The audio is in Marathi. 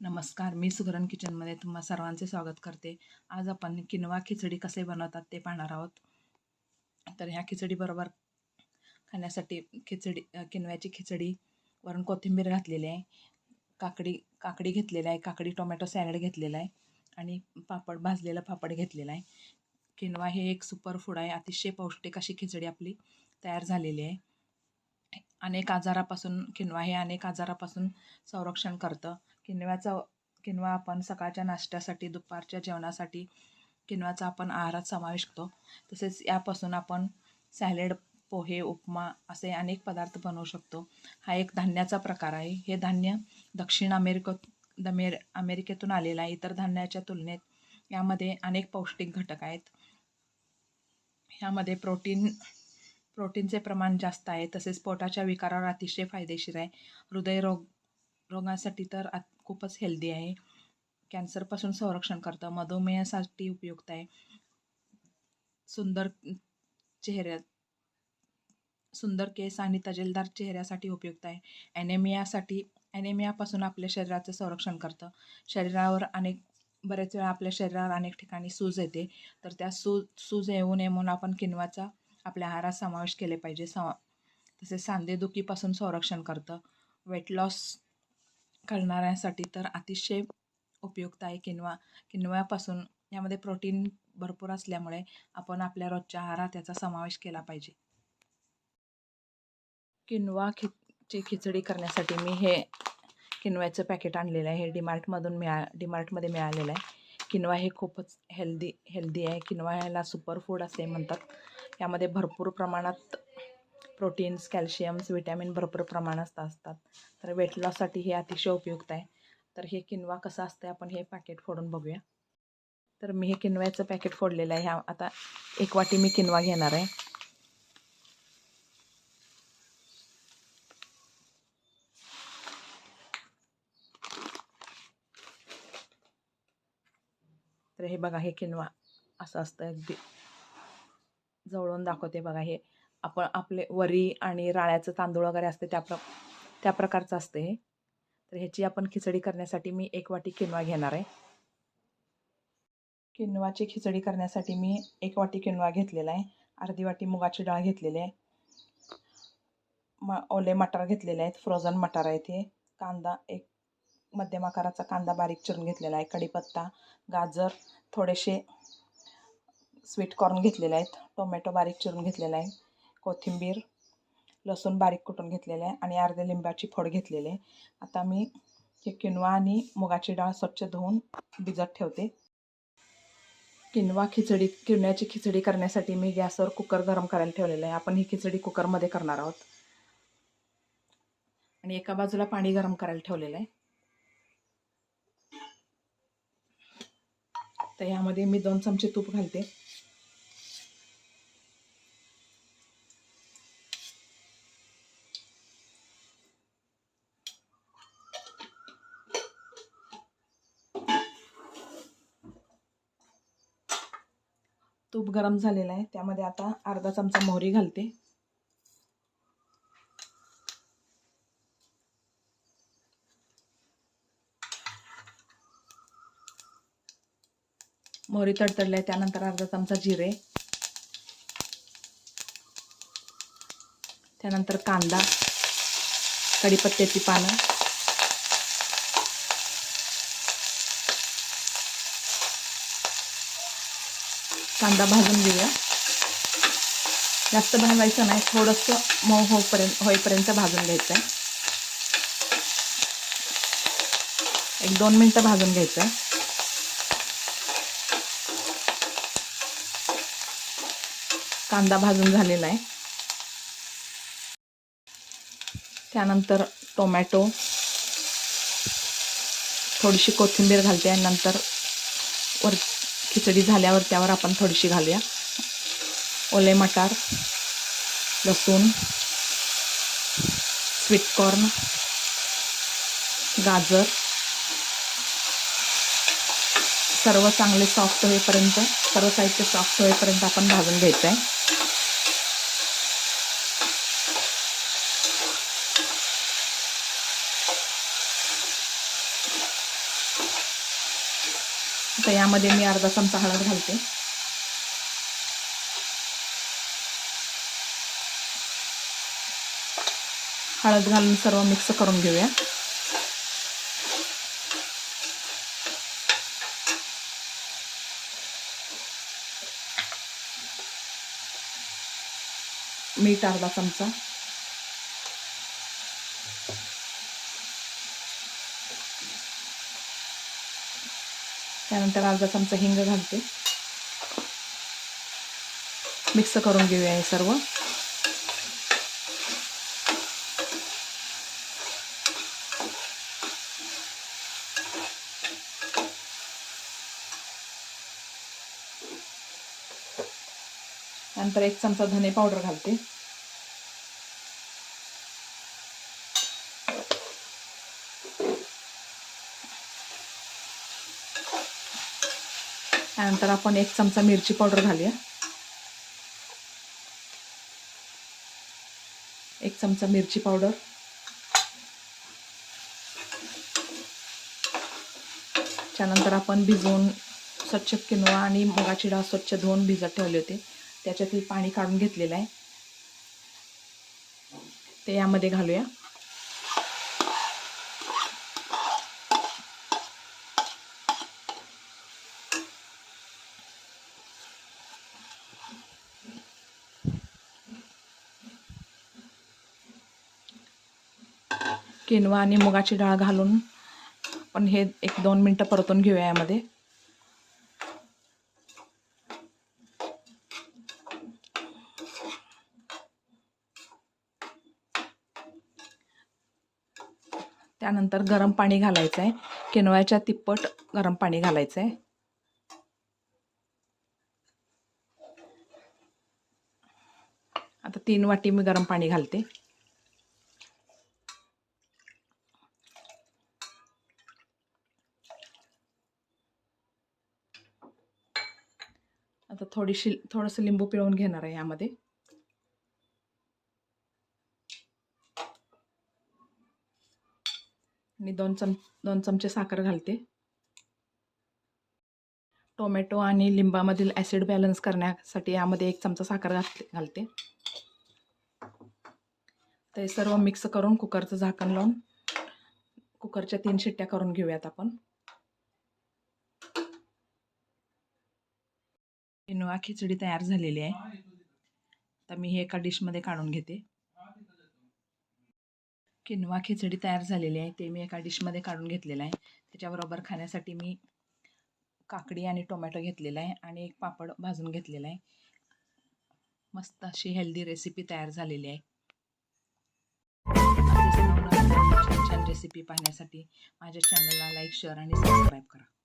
नमस्कार मी सुगरण किचनमध्ये तुम्हा सर्वांचे स्वागत करते. आज आपण किनवा खिचडी कसे बनवतात ते पाहणार आहोत. तर ह्या खिचडीबरोबर खाण्यासाठी खिचडी किनव्याची खिचडी वरून कोथिंबीर घातलेली आहे. काकडी काकडी घेतलेली आहे. काकडी टोमॅटो सॅलड घेतलेला आहे. आणि पापड भाजलेला पापड घेतलेला आहे. किनवा हे एक सुपर फूड आहे. अतिशय पौष्टिक अशी खिचडी आपली तयार झालेली आहे. अनेक आजारापासून किनवा हे अनेक आजारापासून संरक्षण करतं. किनव्याचा किनवा आपण सकाळच्या नाश्त्यासाठी दुपारच्या जेवणासाठी किनव्याचा आपण आहारात समावेश करतो. तसेच यापासून आपण सॅलेड पोहे उपमा असे अनेक पदार्थ बनवू शकतो. हा एक धान्याचा प्रकार आहे. हे धान्य दक्षिण अमेरिकेत दमेर अमेरिकेतून आलेलं आहे. इतर धान्याच्या तुलनेत यामध्ये अनेक पौष्टिक घटक आहेत. ह्यामध्ये प्रोटीन प्रोटीनचे प्रमाण जास्त आहे. तसेच पोटाच्या विकारावर अतिशय फायदेशीर आहे. हृदयरोग रोगांसाठी तर आत खूपच हेल्दी आहे. कॅन्सरपासून संरक्षण करतं. मधुमेहासाठी उपयुक्त आहे. सुंदर चेहऱ्या सुंदर केस आणि तजेलदार चेहऱ्यासाठी उपयुक्त आहे. ॲनेमियासाठी ॲनेमियापासून आपल्या शरीराचं संरक्षण करतं. शरीरावर अनेक बरेच वेळा आपल्या शरीरावर अनेक ठिकाणी सूज येते. तर त्या सूज सूज येऊ नये म्हणून आपण किनवाचा आपल्या आहारात समावेश केले पाहिजे. सम तसेच सांधेदुखीपासून संरक्षण करतं. वेट लॉस करणाऱ्यांसाठी तर अतिशय उपयुक्त आहे किनवा किनव्यापासून यामध्ये प्रोटीन भरपूर असल्यामुळे आपण आपल्या रोजच्या आहारात त्याचा समावेश केला पाहिजे. किनवा खि ची खिचडी करण्यासाठी मी हे किनव्याचं पॅकेट आणलेलं आहे. हे डीमार्टमधून मिळा डीमार्टमध्ये मिळालेलं आहे. किनवा हे खूपच हेल्दी हेल्दी आहे. किनवा ह्याला सुपर फूड असे म्हणतात. यामध्ये भरपूर प्रमाणात प्रोटीन्स कॅल्शियम्स विटॅमिन भरपूर प्रमाणात असतात. तर वेट लॉससाठी हे अतिशय उपयुक्त आहे. तर हे किनवा कसं असतं आपण हे पॅकेट फोडून बघूया. तर मी हे किनव्याचं पॅकेट फोडलेलं आहे. ह्या आता एक वाटी मी किनवा घेणार आहे. तर हे बघा हे किनवा असं असतं अगदी. जवळून दाखवते बघा हे. आपण आपले वरी आणि राळ्याचं तांदूळ वगैरे असते त्या प्र त्या प्रकारचं असते हे. तर ह्याची आपण खिचडी करण्यासाठी मी एक वाटी किनवा घेणार आहे. किनवाची खिचडी करण्यासाठी मी एक वाटी किनवा घेतलेला आहे. अर्धी वाटी मुगाची डाळ घेतलेली आहे. म ओले मटार घेतलेले आहेत. फ्रोझन मटार आहेत हे कांदा एक मध्यम आकाराचा कांदा बारीक चिरून घेतलेला आहे. कढीपत्ता गाजर थोडेसे स्वीट कॉर्न घेतलेले आहेत. टोमॅटो बारीक चिरून घेतलेला आहे. कोथिंबीर लसूण बारीक कुटून घेतलेलं आहे आणि अर्ध्या लिंबाची फोड घेतलेले आहे. आता मी हे किनवा आणि मुगाची डाळ स्वच्छ धुवून भिजत ठेवते. किनवा खिचडी किनव्याची खिचडी करण्यासाठी मी गॅसवर कुकर गरम करायला ठेवलेलं आहे. आपण ही खिचडी कुकरमध्ये करणार आहोत. आणि एका बाजूला पाणी गरम करायला ठेवलेलं आहे. तर यामध्ये मी दोन चमचे तूप घालते. तूप गरम झालेलं आहे. त्यामध्ये आता अर्धा चमचा मोहरी घालते. मोहरी तडतडली आहे त्यानंतर अर्धा चमचा जिरे. त्यानंतर कांदा कढीपत्त्याची पानं. कांदा भाजून घेऊया. जास्त भाजायचं नाही थोडंसं मऊ होईपर्यंत होईपर्यंत भाजून घ्यायचं आहे एक दोन मिनटं भाजून घ्यायचं आहे कांदा भाजून झालेला आहे. त्यानंतर टोमॅटो. थोडीशी कोथिंबीर घालते आणि नंतर वर खिचडी झाल्यावर त्यावर आपण थोडीशी घालूया. ओले मटार लसूण स्वीटकॉर्न गाजर सर्व चांगले सॉफ्ट होईपर्यंत सर्व साहित्य सॉफ्ट होईपर्यंत आपण भाजून घ्यायचं आहे आता यामध्ये मी अर्धा चमचा हळद घालते. हळद घालून सर्व मिक्स करून घेऊया. मीठ अर्धा चमचा. त्यानंतर अर्धा चमचा हिंग घालते. मिक्स करून घेऊया हे सर्व. नंतर एक चमचा धने पावडर घालते. त्यानंतर आपण एक चमचा मिरची पावडर घालूया. एक चमचा मिरची पावडर. त्यानंतर आपण भिजवून स्वच्छ किनवा आणि मुगाची डाळ स्वच्छ धुवून भिजत ठेवले होते. त्याच्यातील पाणी काढून घेतलेलं आहे. ते यामध्ये घालूया. किनवा आणि मुगाची डाळ घालून. आपण हे एक दोन मिनटं परतून घेऊया यामध्ये. त्यानंतर गरम पाणी घालायचं आहे किनव्याच्या तिप्पट गरम पाणी घालायचं आहे आता तीन वाटी मी गरम पाणी घालते. आता थोडीशी थोडंसं लिंबू पिळवून घेणार आहे यामध्ये. आणि दोन चम दोन चमचे साखर घालते. टोमॅटो आणि लिंबामधील ॲसिड बॅलन्स करण्यासाठी यामध्ये एक चमचा साखर घातले घालते. ते सर्व मिक्स करून कुकरचं झाकण लावून कुकरच्या तीन शिट्ट्या करून घेऊयात आपण. किनोवा खिचडी तयार झालेली आहे. तर मी हे एका डिशमध्ये काढून घेते. किनवा खिचडी तयार झालेली आहे. ते मी एका डिशमध्ये काढून घेतलेलं आहे. त्याच्याबरोबर खाण्यासाठी मी काकडी आणि टोमॅटो घेतलेला आहे आणि एक पापड भाजून घेतलेला आहे. मस्त अशी हेल्दी रेसिपी तयार झालेली आहे. छान छान रेसिपी पाहण्यासाठी माझ्या चॅनलला लाईक शेअर आणि सबस्क्राईब करा.